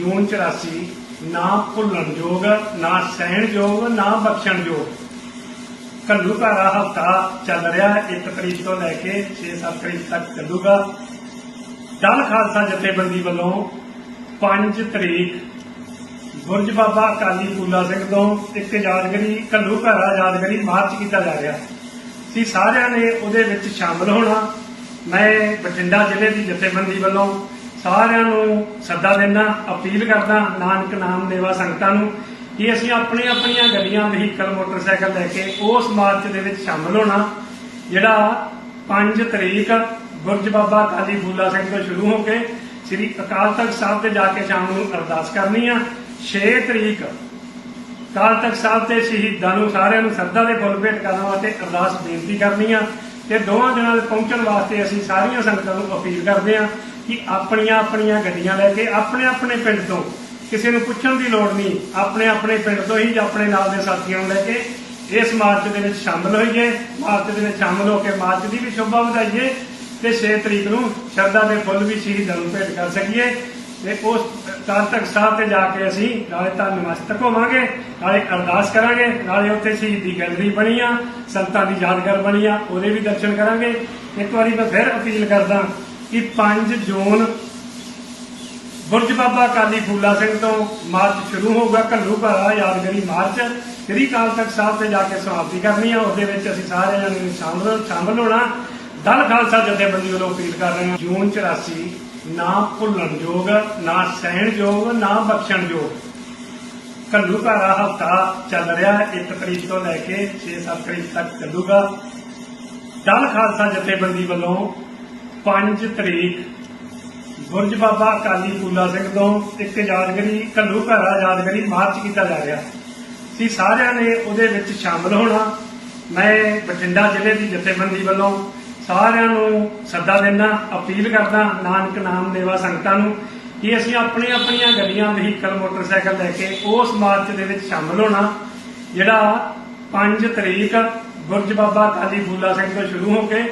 ਜੂਨ 84 ਨਾ ਭੁੱਲਣਯੋਗ ਨਾ ਸਹਿਣਯੋਗ ਨਾ ਬਖਸ਼ਣਯੋਗ ਕੱਲੂ ਘਾਰਾ ਹਫਤਾ ਚੱਲ ਰਿਹਾ ਹੈ 1 ਤਰੀਕ ਤੋਂ ਲੈ ਕੇ 6-7 ਤਰੀਕ ਤੱਕ ਚੱਲੂਗਾ। ਦਲ ਖਾਲਸਾ ਜਥੇਬੰਦੀ ਵੱਲੋਂ 5 ਤਰੀਕ ਬੁਰਜ ਬਾਬਾ ਅਕਾਲੀ ਫੂਲਾ ਸਿੰਘ ਤੋਂ ਇੱਕ ਯਾਦਗਰੀ ਕੱਲੂ ਘਾਰਾ ਯਾਦਗਰੀ ਮਾਰਚ ਕੀਤਾ ਜਾ ਰਿਹਾ। ਸੀ ਸਾਰਿਆਂ ਨੇ ਉਹਦੇ ਵਿੱਚ ਸ਼ਾਮਲ ਹੋਣਾ। ਮੈਂ ਬਠਿੰਡਾ ਜ਼ਿਲ੍ਹੇ ਦੀ ਜਥੇਬੰਦੀ ਵੱਲੋਂ ਸਾਰਿਆਂ ਨੂੰ ਸੱਦਾ ਦਿੰਦਾ, ਅਪੀਲ ਕਰਦਾ, ਨਾਨਕ ਨਾਮ ਲੇਵਾ ਸੰਗਤਾਂ ਨੂੰ ਕਿ ਅਸੀਂ ਆਪਣੀ ਆਪਣੀਆਂ ਗੱਡੀਆਂ, ਵਹੀਕਲ, ਮੋਟਰਸਾਈਕਲ ਲੈ ਕੇ ਉਸ ਮਾਰਚ ਦੇ ਵਿੱਚ ਸ਼ਾਮਲ ਹੋਣਾ, ਜਿਹੜਾ 5 ਤਰੀਕ ਗੁਰਜ ਬਾਬਾ ਕਾਲੀ ਫੂਲਾ ਸਿੰਘ ਤੋਂ ਸ਼ੁਰੂ ਹੋ ਕੇ ਸ੍ਰੀ ਅਕਾਲ ਤਖਤ ਸਾਹਿਬ ਤੇ ਜਾ ਕੇ ਸ਼ਾਮ ਨੂੰ ਅਰਦਾਸ ਕਰਨੀ ਆ। 6 ਤਰੀਕ ਅਕਾਲ ਤਖਤ ਸਾਹਿਬ ਤੇ ਸ਼ਹੀਦਾਂ ਨੂੰ ਸਾਰਿਆਂ ਨੂੰ ਸਰਦਾ ਦੇ ਫੁੱਲ ਭੇਟ ਕਰਨ ਵਾਸਤੇ ਅਰਦਾਸ ਬੇਨਤੀ ਕਰਨੀ ਆ ਤੇ ਦੋਵਾਂ ਦਿਨਾਂ ਦੇ ਪਹੁੰਚਣ ਵਾਸਤੇ ਅਸੀਂ ਸਾਰੀਆਂ ਸੰਗਤਾਂ ਨੂੰ ਅਪੀਲ ਕਰਦੇ ਆ ਕਿ ਆਪਣੀਆਂ ਆਪਣੀਆਂ ਗੱਡੀਆਂ ਲੈ ਕੇ ਆਪਣੇ ਆਪਣੇ ਪਿੰਡ ਤੋਂ ਕਿਸੇ ਨੂੰ ਪੁੱਛਣ ਦੀ ਲੋੜ ਨਹੀਂ, ਆਪਣੇ ਆਪਣੇ ਪਿੰਡ ਤੋਂ ਹੀ ਜਾਂ ਆਪਣੇ ਨਾਲ ਦੇ ਸਾਥੀਆਂ ਨੂੰ ਲੈ ਕੇ ਇਸ ਮਾਰਚ ਦੇ ਵਿੱਚ ਸ਼ਾਮਲ ਹੋਈਏ, ਮਾਰਚ ਦੇ ਵਿੱਚ ਸ਼ਾਮਲ ਹੋ ਕੇ ਮਾਰਚ ਦੀ ਵੀ ਸ਼ੋਭਾ ਵਧਾਈਏ ਤੇ 6 ਤਰੀਕ ਨੂੰ ਸ਼ਰਧਾ ਦੇ ਫੁੱਲ ਵੀ ਸ਼ਹੀਦਾਂ ਨੂੰ ਭੇਟ ਕਰ ਸਕੀਏ ਤੇ ਉਸ ਕਾਲ ਸਾਹਿਬ ਤੇ ਜਾ ਕੇ ਅਸੀਂ ਨਾਲੇ ਤਾਂ ਨਮਸਤਕ ਹੋਵਾਂਗੇ, ਨਾਲੇ ਅਰਦਾਸ ਕਰਾਂਗੇ, ਨਾਲੇ ਉੱਥੇ ਸ਼ਹੀਦੀ ਗੈਲਰੀ ਬਣੀ ਆ, ਸੰਤਾਂ ਦੀ ਯਾਦਗਾਰ ਬਣੀ ਆ, ਉਹਦੇ ਵੀ ਦਰਸ਼ਨ ਕਰਾਂਗੇ। ਇੱਕ ਵਾਰੀ ਮੈਂ ਫਿਰ ਅਪੀਲ ਕਰਦਾ ਕਿ 5 ਜੂਨ ਬੁਰਜ ਬਾਬਾ ਕਾਲੀ ਫੂਲਾ ਸਿੰਘ ਤੋਂ ਮਾਰਚ ਸ਼ੁਰੂ ਹੋਊਗਾ ਕੱਲੂ ਘਰਾ ਯਾਦਗਾਰੀ ਮਾਰਚ। ਸ੍ਰੀ ਕਾਲ ਤਖਤ ਸਾਹਿਬ ਤੇ ਜਾ ਕੇ ਸਮਾਪਤੀ ਕਰਨੀ ਆ, ਉਹਦੇ ਵਿੱਚ ਅਸੀਂ ਸਾਰੇ ਜਣੇ ਨੂੰ ਸ਼ਾਮਲ ਸ਼ਾਮਲ ਹੋਣਾ। ਦਲ ਖਾਲਸਾ ਜਥੇਬੰਦੀ ਵੱਲੋਂ ਅਪੀਲ ਕਰ ਰਹੇ ਹਾਂ, ਜੂਨ 84 ਨਾ ਭੁੱਲਣ ਯੋਗ, ਨਾ ਸਹਿਣ ਯੋਗ, ਨਾ ਬਖਸ਼ਣ ਯੋਗ। ਕੱਲੂ ਘਾਰਾ ਹਫਤਾ ਚੱਲ ਰਿਹਾ ਹੈ 1 ਤਰੀਕ ਤੋਂ ਲੈ ਕੇ 6-7 ਤਰੀਕ ਤੱਕ ਚੱਲੂਗਾ। ਦਲ ਖਾਲਸਾ ਜਥੇਬੰਦੀ ਵੱਲੋਂ 5 ਤਰੀਕ ਬੁਰਜ ਬਾਬਾ ਅਕਾਲੀ ਫੂਲਾ ਸਿੰਘ ਤੋਂ ਇੱਕ ਯਾਦਗਰੀ ਕੱਲੂ ਘਾਰਾ ਯਾਦਗਰੀ ਮਾਰਚ ਕੀਤਾ ਜਾ ਰਿਹਾ। ਸੀ ਸਾਰਿਆਂ ਨੇ ਉਹਦੇ ਵਿੱਚ ਸ਼ਾਮਲ ਹੋਣਾ। ਮੈਂ ਬਠਿੰਡਾ ਜ਼ਿਲ੍ਹੇ ਦੀ ਜਥੇਬੰਦੀ ਵੱਲੋਂ ਸਾਰਿਆਂ ਨੂੰ ਸੱਦਾ ਦੇਣਾ ਅਪੀਲ ਕਰਦਾ ਨਾਨਕ ਨਾਮ ਦੇਵਾ ਸੰਗਤਾਂ ਨੂੰ ਕਿ ਅਸੀਂ ਆਪਣੀ ਆਪਣੀਆਂ ਗੱਡੀਆਂ, ਵਹੀਕਲ, ਮੋਟਰਸਾਈਕਲ ਲੈ ਕੇ ਉਸ ਮਾਰਚ ਦੇ ਵਿੱਚ ਸ਼ਾਮਲ ਹੋਣਾ, ਜਿਹੜਾ 5 ਤਰੀਕ ਗੁਰਜ ਬਾਬਾ ਕਾਲੀ ਫੂਲਾ ਸਿੰਘ ਤੋਂ ਸ਼ੁਰੂ ਹੋ ਕੇ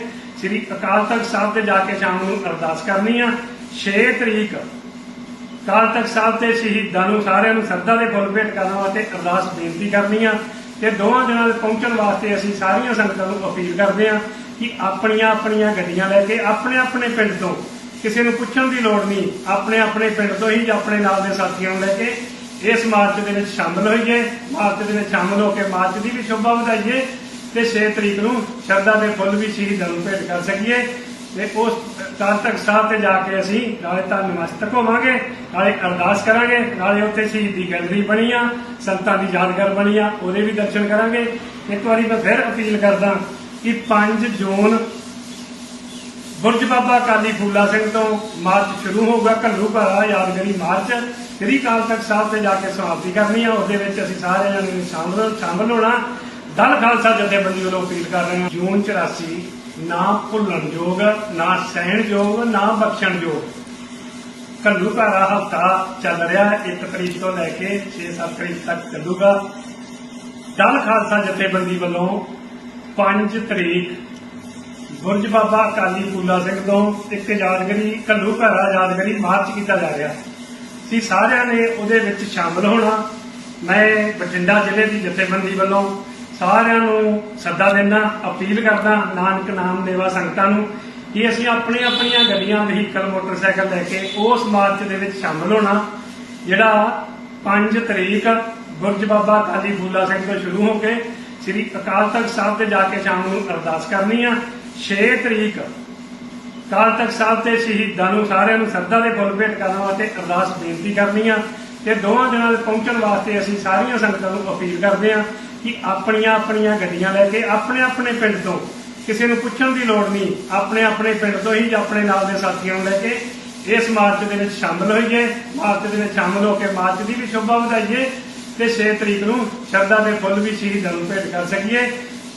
ਸ੍ਰੀ ਅਕਾਲ ਤਖਤ ਸਾਹਿਬ ਤੇ ਜਾ ਕੇ ਸ਼ਾਮ ਨੂੰ ਅਰਦਾਸ ਕਰਨੀ ਆ। 6 ਤਰੀਕ ਅਕਾਲ ਤਖਤ ਸਾਹਿਬ ਤੇ ਸ਼ਹੀਦਾਂ ਨੂੰ ਸਾਰਿਆਂ ਨੂੰ ਸਰਦਾ ਦੇ ਫੁੱਲ ਭੇਟ ਕਰਨ ਵਾਸਤੇ ਅਰਦਾਸ ਬੇਨਤੀ ਕਰਨੀ ਆ ਤੇ ਦੋਵਾਂ ਦਿਨਾਂ ਦੇ ਪਹੁੰਚਣ ਵਾਸਤੇ ਅਸੀਂ ਸਾਰੀਆਂ ਸੰਗਤਾਂ ਨੂੰ ਅਪੀਲ ਕਰਦੇ ਆ ਕਿ ਆਪਣੀਆਂ ਆਪਣੀਆਂ ਗੱਡੀਆਂ ਲੈ ਕੇ ਆਪਣੇ ਆਪਣੇ ਪਿੰਡ ਤੋਂ ਕਿਸੇ ਨੂੰ ਪੁੱਛਣ ਦੀ ਲੋੜ ਨਹੀਂ ਆਪਣੇ ਆਪਣੇ ਪਿੰਡ ਤੋਂ ਹੀ ਆਪਣੇ ਨਾਲ ਦੇ ਸਾਥੀਆਂ ਨੂੰ ਲੈ ਕੇ ਇਸ ਮਾਰਚ ਦੇ ਵਿੱਚ ਸ਼ਾਮਲ ਹੋਈਏ, ਮਾਰਚ ਦੇ ਵਿੱਚ ਸ਼ਾਮਲ ਹੋ ਕੇ ਮਾਰਚ ਦੀ ਵੀ ਸ਼ੋਭਾ ਵਧਾਈਏ। ਤੇ 6 ਤਰੀਕ ਨੂੰ ਸ਼ਰਧਾ ਦੇ ਫੁੱਲ ਵੀ ਸ਼ਹੀਦਾਂ ਨੂੰ ਭੇਟ ਕਰ ਸਕੀਏ ਤੇ ਉਸ ਕਾਲ ਸਾਹਿਬ ਤੇ ਜਾ ਕੇ ਅਸੀਂ ਨਾਲੇ ਤਾਂ ਨਮਸਤਕ ਹੋਵਾਂਗੇ, ਨਾਲੇ ਅਰਦਾਸ ਕਰਾਂਗੇ, ਨਾਲੇ ਉੱਥੇ ਸ਼ਹੀਦੀ ਗੈਲਰੀ ਬਣੀ ਆ, ਸੰਤਾਂ ਦੀ ਯਾਦਗਾਰ ਬਣੀ ਆ, ਉਹਦੇ ਵੀ ਦਰਸ਼ਨ ਕਰਾਂਗੇ। ਇੱਕ ਵਾਰੀ ਮੈਂ ਫਿਰ ਅਪੀਲ ਕਰਦਾ ਕਿ 5 ਜੂਨ ਬੁਰਜ ਬਾਬਾ ਕਾਲੀ ਫੂਲਾ ਸਿੰਘ ਤੋਂ ਮਾਰਚ ਸ਼ੁਰੂ ਹੋਊਗਾ, ਘੱਲੂ ਘਰਾ ਯਾਦਗਾਰੀ ਮਾਰਚ। ਸ੍ਰੀ ਕਾਲ ਤਖਤ ਸਾਹਿਬ ਤੇ ਜਾ ਕੇ ਸਮਾਪਤੀ ਕਰਨੀ ਆ, ਉਹਦੇ ਵਿੱਚ ਅਸੀਂ ਸਾਰੇ ਜਣੇ ਨੂੰ ਸ਼ਾਮਲ ਸ਼ਾਮਲ ਹੋਣਾ। ਦਲ ਖਾਲਸਾ ਜਥੇਬੰਦੀ ਵੱਲੋਂ ਅਪੀਲ ਕਰ ਰਹੇ ਹਾਂ, ਜੂਨ 84 ਨਾ ਭੁੱਲਣ ਯੋਗ, ਨਾ ਸਹਿਣ ਯੋਗ, ਨਾ ਬਖਸ਼ਣ ਯੋਗ। ਕੱਲੂ ਹਫਤਾ ਚੱਲ ਰਿਹਾ ਹੈ 1 ਤਰੀਕ ਤੋਂ ਲੈ ਕੇ 6-7 ਤਰੀਕ ਤੱਕ ਚੱਲੂਗਾ। ਦਲ ਖਾਲਸਾ ਜਥੇਬੰਦੀ ਵੱਲੋਂ 5 ਤਰੀਕ ਬੁਰਜ ਬਾਬਾ ਅਕਾਲੀ ਫੂਲਾ ਸਿੰਘ ਤੋਂ ਇੱਕ ਯਾਦਗਰੀ ਕੱਲੂ ਘਾਰਾ ਯਾਦਗਰੀ ਮਾਰਚ ਕੀਤਾ ਜਾ ਰਿਹਾ। ਸੀ ਸਾਰਿਆਂ ਨੇ ਉਹਦੇ ਵਿੱਚ ਸ਼ਾਮਲ ਹੋਣਾ। ਮੈਂ ਬਠਿੰਡਾ ਜ਼ਿਲ੍ਹੇ ਦੀ ਜਥੇਬੰਦੀ ਵੱਲੋਂ ਸਾਰਿਆਂ ਨੂੰ ਸੱਦਾ ਦਿੰਦਾ, ਅਪੀਲ ਕਰਦਾ, ਨਾਨਕ ਨਾਮ ਦੇਵਾ ਸੰਗਤਾਂ ਨੂੰ ਕਿ ਅਸੀਂ ਆਪਣੀ ਆਪਣੀਆਂ ਗੱਡੀਆਂ, ਵਹੀਕਲ, ਮੋਟਰਸਾਈਕਲ ਲੈ ਕੇ ਉਸ ਮਾਰਚ ਦੇ ਵਿੱਚ ਸ਼ਾਮਲ ਹੋਣਾ। ਜਿਹੜਾ 5 ਤਰੀਕ ਗੁਰਜ ਬਾਬਾ ਅਕਾਲੀ ਫੂਲਾ ਸਿੰਘ ਤੋਂ ਸ਼ੁਰੂ ਹੋ ਕੇ ਸ੍ਰੀ ਅਕਾਲ ਤਖਤ ਸਾਹਿਬ ਤੇ ਜਾ ਕੇ ਸ਼ਾਮ ਨੂੰ ਅਰਦਾਸ ਕਰਨੀ ਆ। 6 ਤਰੀਕ ਅਕਾਲ ਤਖਤ ਸਾਹਿਬ ਤੇ ਸ਼ਹੀਦਾਂ ਨੂੰ ਸਾਰਿਆਂ ਨੂੰ ਸਰਦਾ ਦੇ ਫੁੱਲ ਭੇਟ ਕਰਨ ਵਾਸਤੇ ਅਰਦਾਸ ਬੇਨਤੀ ਕਰਨੀ ਆ ਤੇ ਦੋਵਾਂ ਦਿਨਾਂ ਦੇ ਪਹੁੰਚਣ ਵਾਸਤੇ ਅਸੀਂ ਸਾਰੀਆਂ ਸੰਗਤਾਂ ਨੂੰ ਅਪੀਲ ਕਰਦੇ ਆ। ਕਿ ਆਪਣੀਆਂ ਆਪਣੀਆਂ ਗੱਡੀਆਂ ਲੈ ਕੇ ਆਪਣੇ ਆਪਣੇ ਪਿੰਡ ਤੋਂ ਕਿਸੇ ਨੂੰ ਪੁੱਛਣ ਦੀ ਲੋੜ ਨਹੀਂ, ਆਪਣੇ ਆਪਣੇ ਪਿੰਡ ਤੋਂ ਹੀ ਆਪਣੇ ਨਾਲ ਦੇ ਸਾਥੀਆਂ ਨੂੰ ਲੈ ਕੇ ਇਸ ਮਾਰਚ ਦੇ ਵਿੱਚ ਸ਼ਾਮਲ ਹੋਈਏ, ਮਾਰਚ ਦੇ ਵਿੱਚ ਸ਼ਾਮਲ ਹੋ ਕੇ ਮਾਰਚ ਦੀ ਵੀ ਸ਼ੋਭਾ ਵਧਾਈਏ ਤੇ 6 ਤਰੀਕ ਨੂੰ ਸ਼ਰਧਾ ਦੇ ਫੁੱਲ ਵੀ ਸ਼ਹੀਦਾਂ ਨੂੰ ਭੇਟ ਕਰ ਸਕੀਏ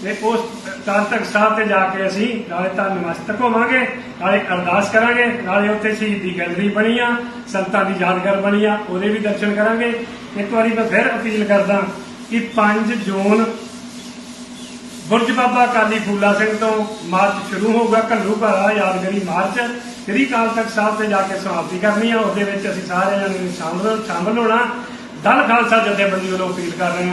ਤੇ ਉਸ ਕਾਲ ਸਾਹਿਬ ਤੇ ਜਾ ਕੇ ਅਸੀਂ ਨਾਲੇ ਤਾਂ ਨਮਸਤਕ ਹੋਵਾਂਗੇ, ਨਾਲੇ ਅਰਦਾਸ ਕਰਾਂਗੇ, ਨਾਲੇ ਉੱਥੇ ਸ਼ਹੀਦ ਦੀ ਗੈਲਰੀ ਬਣੀ ਆ, ਸੰਤਾਂ ਦੀ ਯਾਦਗਾਰ ਬਣੀ ਆ, ਉਹਦੇ ਵੀ ਦਰਸ਼ਨ ਕਰਾਂਗੇ। ਇੱਕ ਵਾਰੀ ਮੈਂ ਫਿਰ ਅਪੀਲ ਕਰਦਾ ਕਿ 5 ਜੂਨ ਬੁਰਜ ਬਾਬਾ ਕਾਲੀ ਫੂਲਾ ਸਿੰਘ ਤੋਂ ਮਾਰਚ ਸ਼ੁਰੂ ਹੋਊਗਾ, ਘੱਲੂ ਘਾਰਾ ਯਾਦਗਾਰੀ ਮਾਰਚ। ਸ੍ਰੀ ਅਕਾਲ ਤਖਤ ਸਾਹਿਬ ਤੇ ਜਾ ਕੇ ਸਮਾਪਤੀ ਕਰਨੀ ਆ ਉਸ ਵਿੱਚ ਅਸੀਂ ਸਾਰੇ ਜਣੇ ਸ਼ਾਮਲ ਸ਼ਾਮਲ ਹੋਣਾ। ਦਲ ਖਾਲਸਾ ਜਥੇਬੰਦੀ ਵੱਲੋਂ ਅਪੀਲ ਕਰ ਰਹੇ ਹਾਂ।